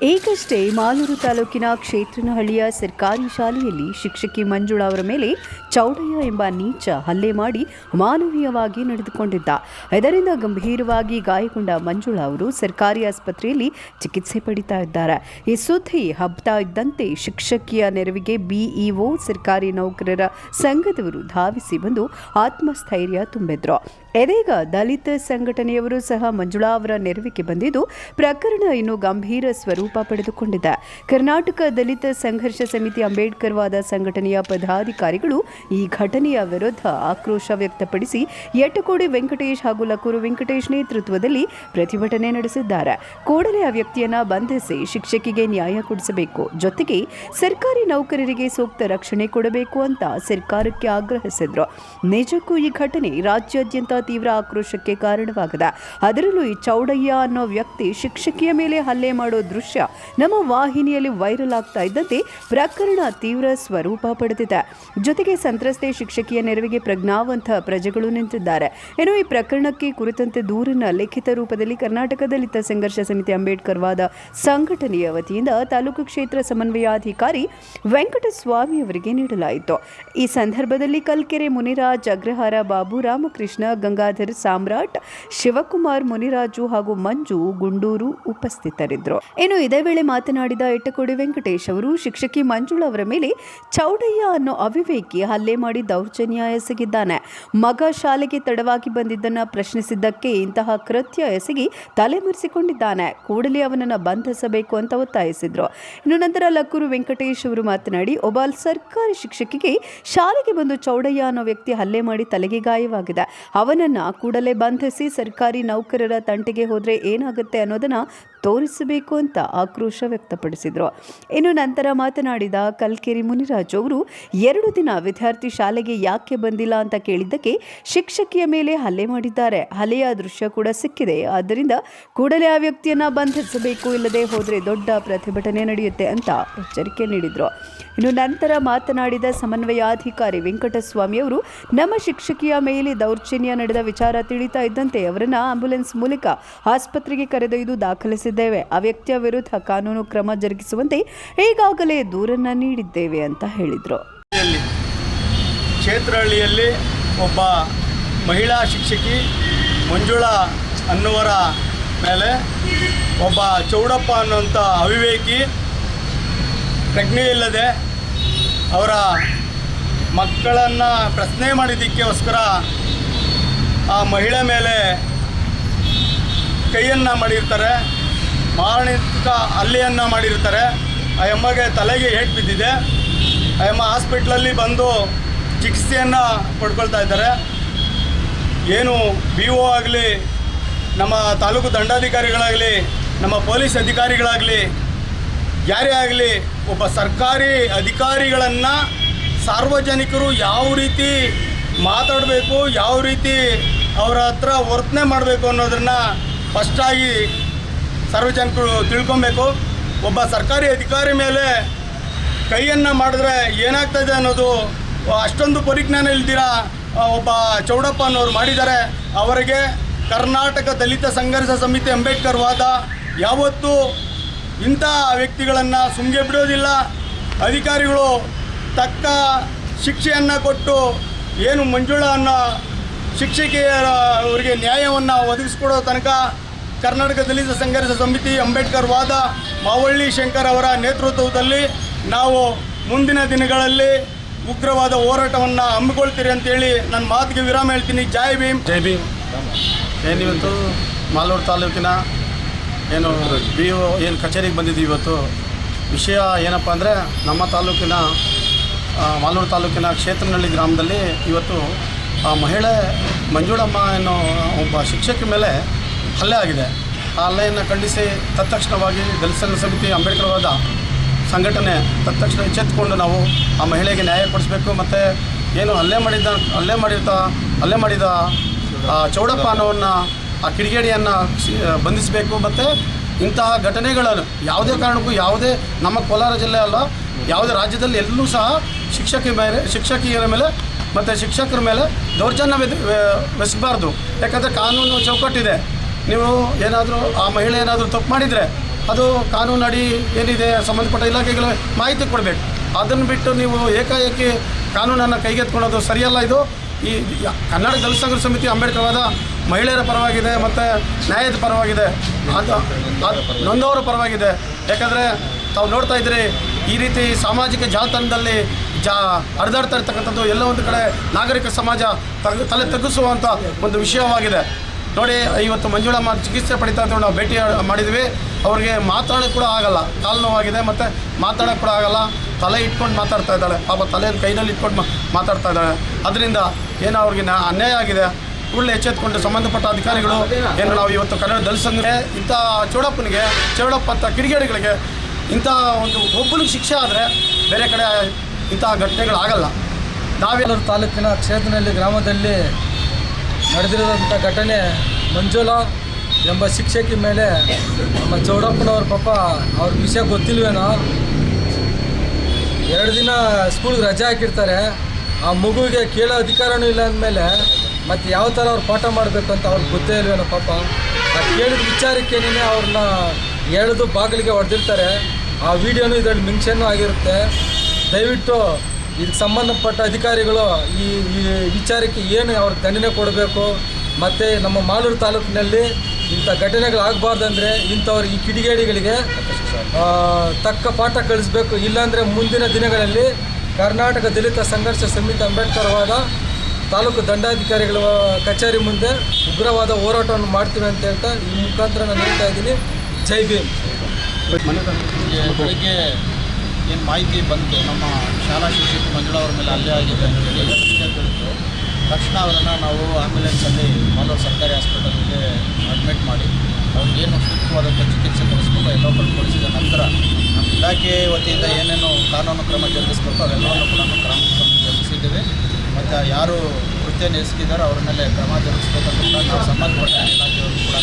ಈಗಷ್ಟೇ ಮಾಲೂರು ತಾಲೂಕಿನ ಕ್ಷೇತ್ರನಹಳ್ಳಿಯ ಸರ್ಕಾರಿ ಶಾಲೆಯಲ್ಲಿ ಶಿಕ್ಷಕಿ ಮಂಜುಳಾ ಅವರ ಮೇಲೆ ಚೌಡಯ್ಯ ಎಂಬ ನೀಚ ಹಲ್ಲೆ ಮಾಡಿ ಮಾನವೀಯವಾಗಿ ನಡೆದುಕೊಂಡಿದ್ದ. ಇದರಿಂದ ಗಂಭೀರವಾಗಿ ಗಾಯಗೊಂಡ ಮಂಜುಳಾ ಅವರು ಸರ್ಕಾರಿ ಆಸ್ಪತ್ರೆಯಲ್ಲಿ ಚಿಕಿತ್ಸೆ ಪಡಿತಾ ಇದ್ದಾರೆ. ಈ ಸುದ್ದಿ ಹಬ್ತಾ ಇದ್ದಂತೆ ಶಿಕ್ಷಕಿಯ ನೆರವಿಗೆ ಬಿಇಒ ಸರ್ಕಾರಿ ನೌಕರರ ಸಂಘದವರು ಧಾವಿಸಿ ಬಂದು ಆತ್ಮಸ್ಥೈರ್ಯ ತುಂಬಿದ್ರು. ಇದೀಗ ದಲಿತ ಸಂಘಟನೆಯವರು ಸಹ ಮಂಜುಳಾ ಅವರ ನೆರವಿಗೆ ಬಂದಿದ್ದು, ಪ್ರಕರಣ ಇನ್ನು ಗಂಭೀರ ಸ್ವರೂಪ ಪಡೆದುಕೊಂಡಿದೆ. ಕರ್ನಾಟಕ ದಲಿತ ಸಂಘರ್ಷ ಸಮಿತಿ ಅಂಬೇಡ್ಕರ್ ವಾದ ಸಂಘಟನೆಯ ಪದಾಧಿಕಾರಿಗಳು ಈ ಘಟನೆಯ ವಿರುದ್ಧ ಆಕ್ರೋಶ ವ್ಯಕ್ತಪಡಿಸಿ ಯಟಕೋಡಿ ವೆಂಕಟೇಶ್ ಹಾಗೂ ಲಕೂರು ವೆಂಕಟೇಶ್ ನೇತೃತ್ವದಲ್ಲಿ ಪ್ರತಿಭಟನೆ ನಡೆಸಿದ್ದಾರೆ. ಕೂಡಲೇ ಆ ವ್ಯಕ್ತಿಯನ್ನ ಬಂಧಿಸಿ ಶಿಕ್ಷಕಿಗೆ ನ್ಯಾಯ ಕೊಡಿಸಬೇಕು. ಜೊತೆಗೆ ಸರ್ಕಾರಿ ನೌಕರರಿಗೆ ಸೂಕ್ತ ರಕ್ಷಣೆ ಕೊಡಬೇಕು ಅಂತ ಸರ್ಕಾರಕ್ಕೆ ಆಗ್ರಹಿಸಿದ್ರು. ನಿಜಕ್ಕೂ ಈ ಘಟನೆ ರಾಜ್ಯಾದ್ಯಂತ ತೀವ್ರ ಆಕ್ರೋಶಕ್ಕೆ ಕಾರಣವಾಗಿದೆ. ಅದರಲ್ಲೂ ಈ ಚೌಡಯ್ಯ ಅನ್ನೋ ವ್ಯಕ್ತಿ ಶಿಕ್ಷಕಿಯ ಮೇಲೆ ಹಲ್ಲೆ ಮಾಡೋ ದೃಶ್ಯ ನಮ್ಮ ವಾಹಿನಿಯಲ್ಲಿ ವೈರಲ್ ಆಗ್ತಾ ಇದ್ದಂತೆ ಪ್ರಕರಣ ತೀವ್ರ ಸ್ವರೂಪ ಪಡೆದಿದೆ. ಜೊತೆಗೆ ಸಂತ್ರಸ್ತೆ ಶಿಕ್ಷಕಿಯ ನೆರವಿಗೆ ಪ್ರಜ್ಞಾವಂತ ಪ್ರಜೆಗಳು ನಿಂತಿದ್ದಾರೆ. ಇನ್ನು ಈ ಪ್ರಕರಣಕ್ಕೆ ಕುರಿತಂತೆ ದೂರಿನ ಲಿಖಿತ ರೂಪದಲ್ಲಿ ಕರ್ನಾಟಕ ದಲಿತ ಸಂಘರ್ಷ ಸಮಿತಿ ಅಂಬೇಡ್ಕರ್ ವಾದ ಸಂಘಟನೆಯ ವತಿಯಿಂದ ತಾಲೂಕು ಕ್ಷೇತ್ರ ಸಮನ್ವಯಾಧಿಕಾರಿ ವೆಂಕಟಸ್ವಾಮಿ ಅವರಿಗೆ ನೀಡಲಾಯಿತು. ಈ ಸಂದರ್ಭದಲ್ಲಿ ಕಲ್ಕೆರೆ ಮುನಿರಾಜ್, ಅಗ್ರಹಾರ ಬಾಬು, ರಾಮಕೃಷ್ಣ, ಗಂಗಾಧರ್ ಸಾಮ್ರಾಟ್, ಶಿವಕುಮಾರ್ ಮುನಿರಾಜು ಹಾಗೂ ಮಂಜು ಗುಂಡೂರು ಉಪಸ್ಥಿತರಿದ್ದರು. ಏನು ಇದೇ ವೇಳೆ ಮಾತನಾಡಿದ ಎಟ್ಟಕೋಡಿ ವೆಂಕಟೇಶ್ ಅವರು, ಶಿಕ್ಷಕಿ ಮಂಜುಳ ಅವರ ಮೇಲೆ ಚೌಡಯ್ಯ ಅನ್ನೋ ಅವಿವೇಕಿ ಹಲ್ಲೆ ಮಾಡಿ ದೌರ್ಜನ್ಯ ಎಸಗಿದ್ದಾನೆ. ಮಗ ಶಾಲೆಗೆ ತಡವಾಗಿ ಬಂದಿದ್ದನ್ನು ಪ್ರಶ್ನಿಸಿದ್ದಕ್ಕೆ ಇಂತಹ ಕೃತ್ಯ ಎಸಗಿ ತಲೆಮರೆಸಿಕೊಂಡಿದ್ದಾನೆ ಕೂಡಲೇ ಅವನನ್ನು ಬಂಧಿಸಬೇಕು ಅಂತ ಒತ್ತಾಯಿಸಿದ್ರು. ಇನ್ನು ನಂತರ ಲಕ್ಕೂರು ವೆಂಕಟೇಶ್ ಅವರು ಮಾತನಾಡಿ ಒಬ್ಬ ಸರ್ಕಾರಿ ಶಿಕ್ಷಕಿಗೆ ಶಾಲೆಗೆ ಬಂದು ಚೌಡಯ್ಯ ಅನ್ನೋ ವ್ಯಕ್ತಿ ಹಲ್ಲೆ ಮಾಡಿ ತಲೆಗೆ ಗಾಯವಾಗಿದೆ. ಅವನನ್ನು ಕೂಡಲೇ ಬಂಧಿಸಿ ಸರ್ಕಾರಿ ನೌಕರರ ತಂಟೆಗೆ ಹೋದರೆ ಏನಾಗುತ್ತೆ ಅನ್ನೋದನ್ನ ತೋರಿಸಬೇಕು ಅಂತ ಆಕ್ರೋಶ ವ್ಯಕ್ತಪಡಿಸಿದರು. ಇನ್ನು ನಂತರ ಮಾತನಾಡಿದ ಕಲ್ಕೆರಿ ಮುನಿರಾಜ್ ಅವರು, ಎರಡು ದಿನ ವಿದ್ಯಾರ್ಥಿ ಶಾಲೆಗೆ ಯಾಕೆ ಬಂದಿಲ್ಲ ಅಂತ ಕೇಳಿದ್ದಕ್ಕೆ ಶಿಕ್ಷಕಿಯ ಮೇಲೆ ಹಲ್ಲೆ ಮಾಡಿದ್ದಾರೆ. ಹಲೆಯ ದೃಶ್ಯ ಕೂಡ ಸಿಕ್ಕಿದೆ. ಆದ್ದರಿಂದ ಕೂಡಲೇ ಆ ವ್ಯಕ್ತಿಯನ್ನ ಬಂಧಿಸಬೇಕು, ಇಲ್ಲದೆ ಹೋದರೆ ದೊಡ್ಡ ಪ್ರತಿಭಟನೆ ನಡೆಯುತ್ತೆ ಅಂತ ಎಚ್ಚರಿಕೆ ನೀಡಿದರು. ಇನ್ನು ನಂತರ ಮಾತನಾಡಿದ ಸಮನ್ವಯಾಧಿಕಾರಿ ವೆಂಕಟಸ್ವಾಮಿ ಅವರು, ನಮ್ಮ ಶಿಕ್ಷಕಿಯ ಮೇಲೆ ದೌರ್ಜನ್ಯ ನಡೆದ ವಿಚಾರ ತಿಳಿತಾ ಇದ್ದಂತೆ ಅವರನ್ನು ಆಂಬ್ಯುಲೆನ್ಸ್ ಮೂಲಕ ಆಸ್ಪತ್ರೆಗೆ ಕರೆದೊಯ್ದು ದಾಖಲಿಸಿದ್ದೇವೆ ಆ ವ್ಯಕ್ತಿಯ ವಿರುದ್ಧ ಕಾನೂನು ಕ್ರಮ ಜರುಗಿಸುವಂತೆ ಈಗಾಗಲೇ ದೂರನ್ನ ನೀಡಿದ್ದೇವೆ ಅಂತ ಹೇಳಿದರು. ಹಳ್ಳಿಯಲ್ಲಿ ಕ್ಷೇತ್ರಹಳ್ಳಿಯಲ್ಲಿ ಒಬ್ಬ ಮಹಿಳಾ ಶಿಕ್ಷಕಿ ಮಂಜುಳಾ ಅನ್ನುವರ ಮೇಲೆ ಒಬ್ಬ ಚೌಡಪ್ಪ ಅನ್ನುವಂಥ ಅವಿವೇಕಿ ಪ್ರಜ್ಞೆ ಇಲ್ಲದೆ ಅವರ ಮಕ್ಕಳನ್ನು ಪ್ರಶ್ನೆ ಮಾಡಿದ್ದಕ್ಕೋಸ್ಕರ ಆ ಮಹಿಳೆ ಮೇಲೆ ಕೈಯನ್ನು ಮಾಡಿರ್ತಾರೆ. ಮಾರಣಾಂತಿಕ ಹಲ್ಲೆಯನ್ನು ಮಾಡಿರ್ತಾರೆ. ಆ ಎಮ್ಮಗೆ ತಲೆಗೆ ಏಟ್ ಬಿದ್ದಿದೆ. ಆ ಎಮ್ಮ ಹಾಸ್ಪಿಟ್ಲಲ್ಲಿ ಬಂದು ಚಿಕಿತ್ಸೆಯನ್ನು ಪಡ್ಕೊಳ್ತಾ ಇದ್ದಾರೆ. ಏನು ಬಿ ಒ ಆಗಲಿ, ನಮ್ಮ ತಾಲೂಕು ದಂಡಾಧಿಕಾರಿಗಳಾಗಲಿ, ನಮ್ಮ ಪೊಲೀಸ್ ಅಧಿಕಾರಿಗಳಾಗಲಿ, ಯಾರೇ ಆಗಲಿ ಒಬ್ಬ ಸರ್ಕಾರಿ ಅಧಿಕಾರಿಗಳನ್ನು ಸಾರ್ವಜನಿಕರು ಯಾವ ರೀತಿ ಮಾತಾಡಬೇಕು, ಯಾವ ರೀತಿ ಅವರ ಹತ್ರ ವರ್ತನೆ ಮಾಡಬೇಕು ಅನ್ನೋದನ್ನು ಫಸ್ಟಾಗಿ ಸಾರ್ವಜನಿಕರು ತಿಳ್ಕೊಬೇಕು. ಒಬ್ಬ ಸರ್ಕಾರಿ ಅಧಿಕಾರಿ ಮೇಲೆ ಕೈಯನ್ನು ಮಾಡಿದ್ರೆ ಏನಾಗ್ತದೆ ಅನ್ನೋದು, ಅಷ್ಟೊಂದು ಪರಿಜ್ಞಾನ ಇಲ್ದಿರ ಒಬ್ಬ ಚೌಡಪ್ಪ ಅನ್ನೋರು ಮಾಡಿದ್ದಾರೆ. ಅವರಿಗೆ ಕರ್ನಾಟಕ ದಲಿತ ಸಂಘರ್ಷ ಸಮಿತಿ ಅಂಬೇಡ್ಕರ್ ವಾದ. ಯಾವತ್ತೂ ಇಂಥ ವ್ಯಕ್ತಿಗಳನ್ನು ಸುಮ್ಗೆ ಬಿಡೋದಿಲ್ಲ. ಅಧಿಕಾರಿಗಳು ತಕ್ಕ ಶಿಕ್ಷೆಯನ್ನು ಕೊಟ್ಟು ಏನು ಮಂಜುಳ ಅನ್ನೋ ಶಿಕ್ಷಕಿಯರ ಅವರಿಗೆ ನ್ಯಾಯವನ್ನು ಒದಗಿಸ್ಕೊಡೋ ತನಕ ಕರ್ನಾಟಕ ದಲಿತ ಸಂಘರ್ಷ ಸಮಿತಿ ಅಂಬೇಡ್ಕರ್ ವಾದ ಮಾವಳ್ಳಿ ಶಂಕರ್ ಅವರ ನೇತೃತ್ವದಲ್ಲಿ ನಾವು ಮುಂದಿನ ದಿನಗಳಲ್ಲಿ ಉಗ್ರವಾದ ಹೋರಾಟವನ್ನು ಹಮ್ಮಿಕೊಳ್ತೀರಿ ಅಂತೇಳಿ ನನ್ನ ಮಾತಿಗೆ ವಿರಾಮ ಹೇಳ್ತೀನಿ. ಜೈ ಭೀಮ್. ಜೈ ಭೀಮ್. ಏನಿವತ್ತು ಮಾಲೂರು ತಾಲೂಕಿನ ಏನು ಬಿ ಒ ಏನು ಕಚೇರಿಗೆ ಬಂದಿದ್ದೀವಿ ಇವತ್ತು. ವಿಷಯ ಏನಪ್ಪ ಅಂದರೆ ನಮ್ಮ ತಾಲೂಕಿನ ಮಾಲೂರು ತಾಲೂಕಿನ ಕ್ಷೇತ್ರನಹಳ್ಳಿ ಗ್ರಾಮದಲ್ಲಿ ಇವತ್ತು ಆ ಮಹಿಳೆ ಮಂಜುಳಮ್ಮ ಅನ್ನೋ ಒಬ್ಬ ಶಿಕ್ಷಕಿ ಮೇಲೆ ಹಲ್ಲೆ ಆಗಿದೆ. ಆ ಹಲ್ಲೆಯನ್ನು ಖಂಡಿಸಿ ತತ್ಕ್ಷಣವಾಗಿ ದಲಿತ ಸಂಘ ಸಮಿತಿ ಅಂಬೇಡ್ಕರ್ವಾದ ಸಂಘಟನೆ ತತ್ಕ್ಷಣ ಎಚ್ಚೆತ್ತುಕೊಂಡು ನಾವು ಆ ಮಹಿಳೆಗೆ ನ್ಯಾಯ ಕೊಡಿಸ್ಬೇಕು ಮತ್ತು ಏನು ಹಲ್ಲೆ ಮಾಡಿದ್ದ ಹಲ್ಲೆ ಮಾಡಿರ್ತ ಹಲ್ಲೆ ಮಾಡಿದ, ಆ ಚೌಡಪ್ಪ ಅನ್ನೋನ್ನ ಆ ಕಿಡಿಗೇಡಿಯನ್ನು ಬಂಧಿಸಬೇಕು ಮತ್ತು ಇಂತಹ ಘಟನೆಗಳನ್ನು ಯಾವುದೇ ಕಾರಣಕ್ಕೂ ಯಾವುದೇ ನಮ್ಮ ಕೋಲಾರ ಜಿಲ್ಲೆ ಅಲ್ಲ, ಯಾವುದೇ ರಾಜ್ಯದಲ್ಲಿ ಎಲ್ಲೂ ಸಹ ಶಿಕ್ಷಕಿ ಮೇಲೆ, ಶಿಕ್ಷಕಿಯರ ಮೇಲೆ ಮತ್ತು ಶಿಕ್ಷಕರ ಮೇಲೆ ದೌರ್ಜನ್ಯ ಬೆಸಬಾರ್ದು ಯಾಕಂದರೆ ಕಾನೂನು ಚೌಕಟ್ಟಿದೆ. ನೀವು ಏನಾದರೂ, ಆ ಮಹಿಳೆ ಏನಾದರೂ ತಪ್ಪು ಮಾಡಿದರೆ ಅದು ಕಾನೂನು ಅಡಿ ಏನಿದೆ, ಸಂಬಂಧಪಟ್ಟ ಇಲಾಖೆಗಳ ಮಾಹಿತಿ ಕೊಡಬೇಕು. ಅದನ್ನು ಬಿಟ್ಟು ನೀವು ಏಕಾಏಕಿ ಕಾನೂನನ್ನು ಕೈಗೆತ್ಕೊಳ್ಳೋದು ಸರಿಯಲ್ಲ ಇದು. ಈ ಕನ್ನಡ ದಲಿತ ಸಂಘರ್ಷ ಸಮಿತಿ ಅಂಬೇಡ್ಕರ್ವಾದ ಮಹಿಳೆಯರ ಪರವಾಗಿದೆ ಮತ್ತು ನ್ಯಾಯದ ಪರವಾಗಿದೆ. ಅದು ಅದು ನೊಂದವರ ಪರವಾಗಿದೆ. ಯಾಕಂದರೆ ತಾವು ನೋಡ್ತಾ ಇದ್ದೀರಿ, ಈ ರೀತಿ ಸಾಮಾಜಿಕ ಜಾಲತಾಣದಲ್ಲಿ ಜಾ, ಹರಿದಾಡ್ತಾ ಇರ್ತಕ್ಕಂಥದ್ದು ಎಲ್ಲ ಒಂದು ಕಡೆ ನಾಗರಿಕ ಸಮಾಜ ತಲೆ ತಗ್ಗಿಸುವಂಥ ಒಂದು ವಿಷಯವಾಗಿದೆ. ನೋಡಿ ಇವತ್ತು ಮಂಜುಳಮ್ಮ ಚಿಕಿತ್ಸೆ ಪಡಿತಾ ಅಂತ ನಾವು ಭೇಟಿ ಮಾಡಿದ್ವಿ. ಅವ್ರಿಗೆ ಮಾತಾಡೋಕ್ಕೆ ಕೂಡ ಆಗಲ್ಲ. ಕಾಲು ನೋವಾಗಿದೆ, ಮತ್ತು ಮಾತಾಡೋಕ್ಕೆ ಕೂಡ ಆಗಲ್ಲ. ತಲೆ ಇಟ್ಕೊಂಡು ಮಾತಾಡ್ತಾ ಇದ್ದಾಳೆ. ಪಾಪ ತಲೆಯನ್ನು ಕೈನಲ್ಲಿ ಇಟ್ಕೊಂಡು ಮಾತಾಡ್ತಾ ಇದ್ದಾಳೆ. ಅದರಿಂದ ಏನೋ ಅವ್ರಿಗೆ ಅನ್ಯಾಯ ಆಗಿದೆ. ಕೂಡಲೇ ಎಚ್ಚೆತ್ಕೊಂಡು ಸಂಬಂಧಪಟ್ಟ ಅಧಿಕಾರಿಗಳು, ಏನು ನಾವು ಇವತ್ತು ಕನ್ನಡ ದಲಿಸಂದ್ರೆ ಇಂಥ ಚೌಡಪ್ಪನಿಗೆ, ಚೌಡಪ್ಪ ಅಂತ ಕಿಡಿಗೇಡಿಗಳಿಗೆ ಇಂಥ ಒಂದು ಒಬ್ಬನಿಗೆ ಶಿಕ್ಷೆ ಆದರೆ ಬೇರೆ ಕಡೆ ಇಂಥ ಘಟನೆಗಳಾಗಲ್ಲ. ನಾವೆಲ್ಲರೂ ತಾಲೂಕಿನ ಕ್ಷೇತ್ರದಲ್ಲಿ, ಗ್ರಾಮದಲ್ಲಿ ನಡೆದಿರೋದಂಥ ಘಟನೆ ಮಂಜುಳಾ ಎಂಬ ಶಿಕ್ಷಕಿ ಮೇಲೆ ನಮ್ಮ ಚೌಡಪ್ಪನವ್ರ ಪಾಪ ಅವ್ರ ವಿಷಯ ಗೊತ್ತಿಲ್ವೇನೋ? ಎರಡು ದಿನ ಸ್ಕೂಲ್ಗೆ ರಜೆ ಹಾಕಿರ್ತಾರೆ. ಆ ಮಗುವಿಗೆ ಕೇಳೋ ಅಧಿಕಾರನೂ ಇಲ್ಲ ಅಂದಮೇಲೆ ಮತ್ತು ಯಾವ ಥರ ಅವ್ರು ಪಾಠ ಮಾಡಬೇಕು ಅಂತ ಅವ್ರಿಗೆ ಗೊತ್ತೇ ಇಲ್ವೇನೋ ಪಾಪ? ಆ ಕೇಳಿದ ವಿಚಾರಕ್ಕೇನೇ ಅವ್ರನ್ನ ಎಳೆದು ಬಾಗಿಲಿಗೆ ಹೊಡೆದಿರ್ತಾರೆ. ಆ ವಿಡಿಯೋನು ಇದರಲ್ಲಿ ಮೆನ್ಷನ್ನು ಆಗಿರುತ್ತೆ. ದಯವಿಟ್ಟು ಇದಕ್ಕೆ ಸಂಬಂಧಪಟ್ಟ ಅಧಿಕಾರಿಗಳು ಈ ಈ ವಿಚಾರಕ್ಕೆ ಏನು ಅವ್ರ ದಂಡನೆ ಕೊಡಬೇಕು, ಮತ್ತು ನಮ್ಮ ಮಾಲೂರು ತಾಲೂಕಿನಲ್ಲಿ ಇಂಥ ಘಟನೆಗಳಾಗಬಾರ್ದಂದ್ರೆ ಇಂಥವ್ರು ಈ ಕಿಡಿಗೇಡಿಗಳಿಗೆ ತಕ್ಕ ಪಾಠ ಕಳಿಸ್ಬೇಕು ಇಲ್ಲಾಂದರೆ ಮುಂದಿನ ದಿನಗಳಲ್ಲಿ ಕರ್ನಾಟಕ ದಲಿತ ಸಂಘರ್ಷ ಸಮಿತಿ ಅಂಬೇಡ್ಕರ್ವಾದ ತಾಲೂಕು ದಂಡಾಧಿಕಾರಿಗಳ ಕಚೇರಿ ಮುಂದೆ ಉಗ್ರವಾದ ಹೋರಾಟವನ್ನು ಮಾಡ್ತೀವಿ ಅಂತ ಹೇಳ್ತಾ ಈ ಮುಖಾಂತರ ನಾನು ಹೇಳ್ತಾ ಇದ್ದೀನಿ. ಜೈ ಭೀಮ್. ಬೆಳಿಗ್ಗೆ ಏನು ಮಾಹಿತಿ ಬಂತು? ನಮ್ಮ ಶಾಲಾ ಶಿಕ್ಷಕಿ ಮಂಜುಳ ಅವ್ರ ಮೇಲೆ ಅಲ್ಲೇ ಆಗಿದೆ ಅಂತ ಹೇಳಿ ವಿಷಯ ತಿಳಿತು ತಕ್ಷಣ ಅವರನ್ನು ನಾವು ಆ್ಯಂಬುಲೆನ್ಸಲ್ಲಿ ಮಾಲೂರು ಸರ್ಕಾರಿ ಹಾಸ್ಪಿಟಲ್ಗೆ ಅಡ್ಮಿಟ್ ಮಾಡಿ, ಅವ್ರಿಗೇನು ಸೂಕ್ತವಾದಂಥ ಚಿಕಿತ್ಸೆ ಕೊಡಿಸ್ಬೇಕು, ಎಲ್ಲ ಕೊಡಿಸಿದ ನಂತರ ನಮ್ಮ ಇಲಾಖೆ ವತಿಯಿಂದ ಏನೇನು ಕಾನೂನು ಕ್ರಮ ಜರುಗಿಸ್ಬೇಕು, ಅವೆಲ್ಲವನ್ನು ಕೂಡ ಕ್ರಮ ಜರುಗಿಸಿದ್ದೇವೆ. ಮತ್ತು ಯಾರು ಕೃತ್ಯ ಎಸಗಿದಾರೋ ಅವ್ರ ಮೇಲೆ ಕ್ರಮ ಜರುಗಿಸ್ಬೇಕಂತ ನಾವು ಸಂಬಂಧಪಟ್ಟ ಇಲಾಖೆಯವರು ಕೂಡ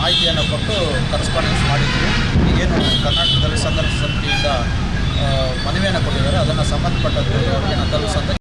ಮಾಹಿತಿಯನ್ನು ಕೊಟ್ಟು ಕರೆಸ್ಪಾಂಡೆನ್ಸ್ ಮಾಡಿದ್ದೀವಿ ಏನು ಕರ್ನಾಟಕದಲ್ಲಿ ಸಂದರ್ಭ ಸಮಿತಿಯಿಂದ ಮನವಿಯನ್ನು ಕೊಟ್ಟಿದ್ದಾರೆ. ಅದನ್ನು ಸಂಬಂಧಪಟ್ಟವರಿಗೆ ನಾನು ತಲುಪಿಸೋಂಥ